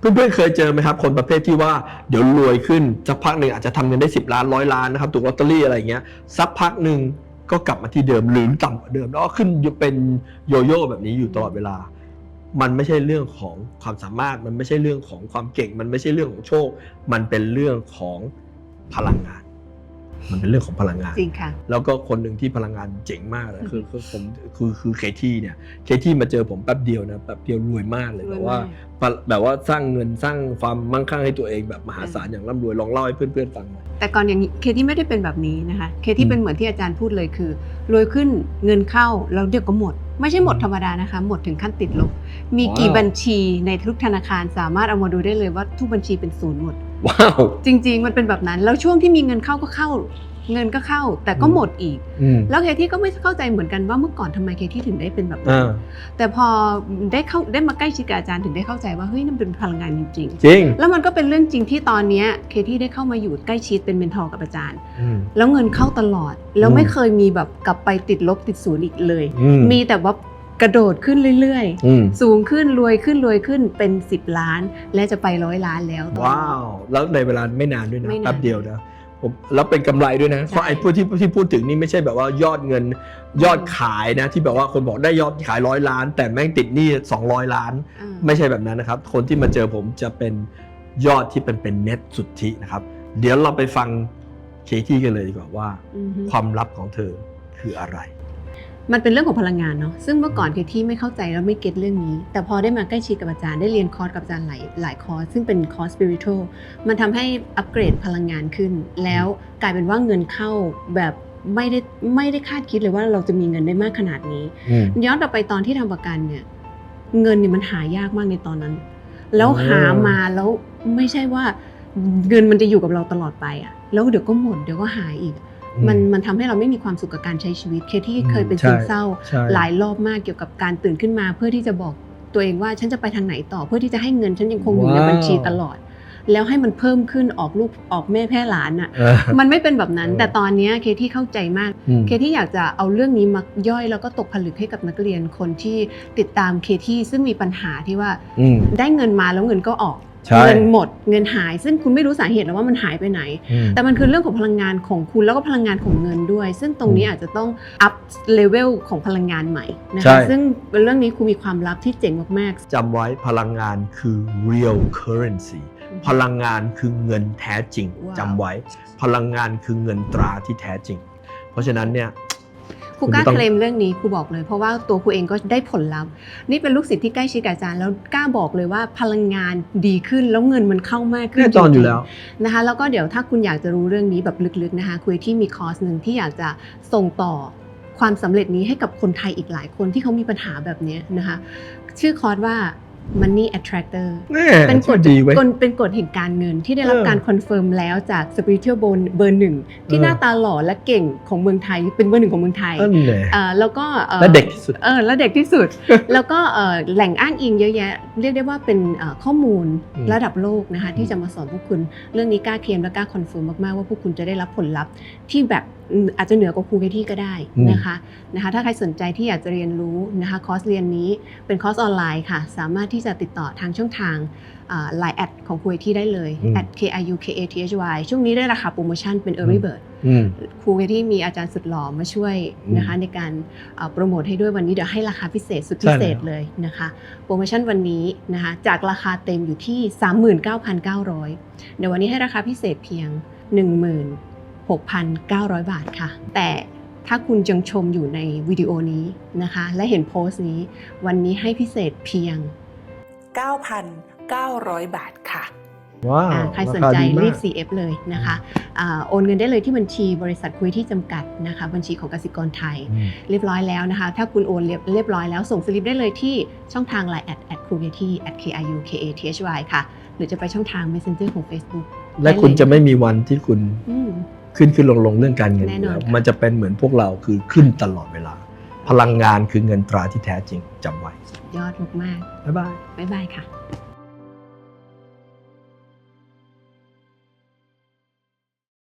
เพื่อนๆเคยเจอไหมครับคนประเภทที่ว่าเดี๋ยวรวยขึ้นสักพักหนึ่งอาจจะทำเงินได้ 10 ล้านร้อยล้านนะครับถูกลอตเตอรี่อะไรเงี้ยสักพักหนึ่งก็กลับมาที่เดิมหรือต่ำกว่าเดิมแล้วก็ขึ้นเป็นโยโย่แบบนี้อยู่ตลอดเวลา มันไม่ใช่เรื่องของความสามารถ มันไม่ใช่เรื่องของความเก่ง มันไม่ใช่เรื่องของโชค มันเป็นเรื่องของพลังงาน มันเป็นเรื่องของพลังงาน จริงค่ะ แล้วก็คนหนึ่งที่พลังงานเจ๋งมากเลยคือคือผมคือคือเคที่เนี่ยเคที่มาเจอผมแป๊บเดียวนะแป๊บเดียวรวยมากเลยรวยแบบว่ามากแบบว่าสร้างเงินสร้างความมั่งคั่งให้ตัวเองแบบมหาศาลอย่างร่ำรวยลองเล่าให้เพื่อนๆฟังหน่อยแต่ก่อนอย่างนี้เคที่ไม่ได้เป็นแบบนี้นะคะเคที่อืมเป็นเหมือนที่อาจารย์พูดเลยคือ รวยขึ้นเงินเข้าแล้วเดี๋ยวก็หมด ไม่ใช่หมดอืมธรรมดานะคะ หมดถึงขั้นติดลบ มีกี่ว้าวบัญชีในทุกธนาคารสามารถเอามาดูได้เลยว่าทุกบัญชีเป็นศูนย์หมด ว้าวจริง ๆ มันเป็นแบบนั้น แล้วช่วงที่มีเงินเข้าก็เข้า เงินก็เข้า แต่ก็อืมหมดอีก อืมแล้วเคที่ก็ไม่เข้าใจเหมือนกันว่าเมื่อก่อนทำไมเคที่ถึงได้เป็นแบบนั้อ่านแต่พอได้เข้าได้มาใกล้ชิดกับอาจารย์ถึงได้เข้าใจว่าเฮ้ยนั่นเป็นพลังงานจริงจริงๆ แล้วมันก็เป็นเรื่องจริงที่ตอนเนี้ยเคที่ได้เข้ามาอยู่ใกล้ชิดเป็นเมนทอร์กับอาจารย์ อืม แล้วเงินเข้าตลอด แล้วอืม ไม่เคยมีแบบกลับไปติดลบติดศูนย์อีกเลย อืมมีแต่ว่า กระโดดขึ้นเรื่อยอืมๆ สูงขึ้นรวยขึ้นรวยขึ้นเป็น 10 ล้าน และจะไปร้อยล้านแล้วตอนนี้ว้าว แล้วในเวลาไม่นานด้วยนะไม่นานแป๊บเดียวนะผมแล้วเป็นกำไรด้วยนะเพราะไอ้พูดที่ที่พูดถึงนี่ไม่ใช่แบบว่ายอดเงินยอดขายนะ ที่แบบว่าคนบอกได้ยอดขายร้อยล้าน แต่แม่งติดหนี้200 ล้านอ่าไม่ใช่แบบนั้นนะครับ คนที่มาเจอผมจะเป็นยอดที่เป็นเป็นเน็ตสุทธินะครับ เดี๋ยวเราไปฟังเคที่กันเลยดีกว่าว่า อือฮึ ความลับของเธอคืออะไร มันเป็นเรื่องของพลังงานเนาะซึ่งเมื่อก่อนเคที่ไม่เข้าใจแล้วไม่เก็ตเรื่องนี้ แต่พอได้มาใกล้ชิดกับอาจารย์ได้เรียนคอร์สกับอาจารย์หลายหลายคอร์สซึ่งเป็นคอร์สสปิริต a l มันทำให้อัปเกรดพลังงานขึ้น แล้วกลายเป็นว่าเงินเข้าแบบไม่ได้ไม่ได้คาดคิดเลยว่าเราจะมีเงินได้มากขนาดนี้อืมย้อนกลับไปตอนที่ทำประกันเนี่ย เงินเนี่ยมันหายากมากในตอนนั้น แล้วอ๋อหามาแล้วไม่ใช่ว่าเงินมันจะอยู่กับเราตลอดไปอะแล้วเดี๋ยวก็หมดเดี๋ยวก็หายอีก มันมันทำให้เราไม่มีความสุขกับการใช้ชีวิต เคที่เคยเป็นใช่ซึมเศร้าใช่หลายรอบมากเกี่ยวกับการตื่นขึ้นมา เพื่อที่จะบอกตัวเองว่าฉันจะไปทางไหนต่อ เพื่อที่จะให้เงินฉันยังคงอยู่ในว้าวบัญชีตลอด แล้วให้มันเพิ่มขึ้นออกลูกออกแม่แพร่หลานอะเออมันไม่เป็นแบบนั้นเออแต่ตอนเนี้ยเคที่เข้าใจมากอืมเคที่อยากจะเอาเรื่องนี้มาย่อยแล้วก็ตกผลึกให้กับนักเรียนคนที่ติดตามเคที่ซึ่งมีปัญหาที่ว่าอืมได้เงินมาแล้วเงินก็ออกใช่ เงินหมดเงินหาย ซึ่งคุณไม่รู้สาเหตุแล้วว่ามันหายไปไหนอืมแต่มันคือเรื่องของพลังงานของคุณแล้วก็พลังงานของเงินด้วย ซึ่งตรงนี้อืมอาจจะต้องอัพเลเวลของพลังงานใหม่นะใช่คะซึ่งเป็นเรื่องนี้ครูมีความลับที่เจ๋งมากจำไว้พลังงานคือ real currency ๆพลังงานคือเงินแท้จริงว้าวจำไว้ พลังงานคือเงินตราที่แท้จริง เพราะฉะนั้นเนี่ย ครูกล้าคุณไม่ต้องเคลมเรื่องนี้ครูบอกเลย เพราะว่าตัวครูเองก็ได้ผลลัพธ์นี่เป็นลูกศิษย์ที่ใกล้ชิดกับอาจารย์แล้วกล้าบอกเลยว่าพลังงานดีขึ้นแล้วเงินมันเข้ามากขึ้นแน่นอนอยู่แล้วนะคะแล้วก็เดี๋ยวถ้าคุณอยากจะรู้เรื่องนี้แบบลึกๆนะคะคุยที่มีคอร์สหนึ่งที่อยากจะส่งต่อความสำเร็จนี้ให้กับคนไทยอีกหลายคนที่เขามีปัญหาแบบเนี้ยนะคะ ชื่อคอร์สว่า Money Attractor แน่เป็นกฎดีไว้ยกฎเป็นกฎแห่งการเงินที่ได้รับเออการคอนเฟิร์มแล้วจาก Spiritual b o n เบอร์หนึ่งที่เออหน้าตาหล่อและเก่งของเมืองไทย เป็นเบอร์หนึ่งของเมืองไทยนั่นแหละเอ่อแล้วก็อ่อและเด็กที่สุดเออและเด็กที่สุด แล้วก็เอ่อแหล่งอ้างอิงเยอะแยะ เรียกได้ว่าเป็นเอ่อข้อมูลอืมระดับโลกนะคะที่จะมาสอนพวกคุณ เรื่องนี้กล้าเคลมและกล้าคอนเฟิร์มมากๆว่าพวกคุณจะได้รับผลลัพธ์ที่แบบ อืมอาจจะเหนือกว่าครูเคที่ก็ได้นะคะนะคะถ้าใครสนใจที่อยากจะเรียนรู้นะคะคอร์สเรียนนี้เป็นคอร์สออนไลน์ค่ะ สามารถที่จะติดต่อทางช่องทางไลน์แอดของครูเคที่ได้เลย at k i u k a t h y ช่วงนี้ได้ราคาโปรโมชั่นเป็น early bird อืมครูที่มีอาจารย์สุดหล่อมาช่วยอืมนะคะในการเอ่อโปรโมทให้ด้วยวันนี้เดี๋ยวให้ราคาพิเศษสุดใช่พิเศษแล้วเลยนะคะโปรโมชั่นวันนี้นะคะจากราคาเต็มอยู่ที่ 39,900เดี๋ยววันนี้ให้ราคาพิเศษเพียง 16,900 บาทค่ะ แต่ถ้าคุณยังชมอยู่ในวิดีโอนี้นะคะ และเห็นโพสต์นี้ วันนี้ให้พิเศษเพียง 9,900 บาทค่ะว้าวอ่าใครสนใจาาดีมากรีบ CF เลยนะคะอาโอนเงินได้เลยที่บัญชีบริษัทคุยที่จำกัดนะคะ บัญชีของกสิกรไทยอืมเรียบร้อยแล้วนะคะ ถ้าคุณโอนเรียบเรียบร้อยแล้วส่งสลิปได้เลยที่ช่องทาง Line แอดแอดครูเที่ at k i u k a t h y ค่ะ หรือจะไปช่องทาง Messenger ของ Facebook และคุณจะไม่มีวันที่คุณอืม ขึ้นขึ้นลงลงเรื่องการเงินแน่อนอนยู่แล้วค่ะ มันจะเป็นเหมือนพวกเราคือขึ้นตลอดเวลา พลังงานคือเงินตราที่แท้จริงจำไว้ยอดมากบ๊ายบาย ๆบ๊ายบายค่ะ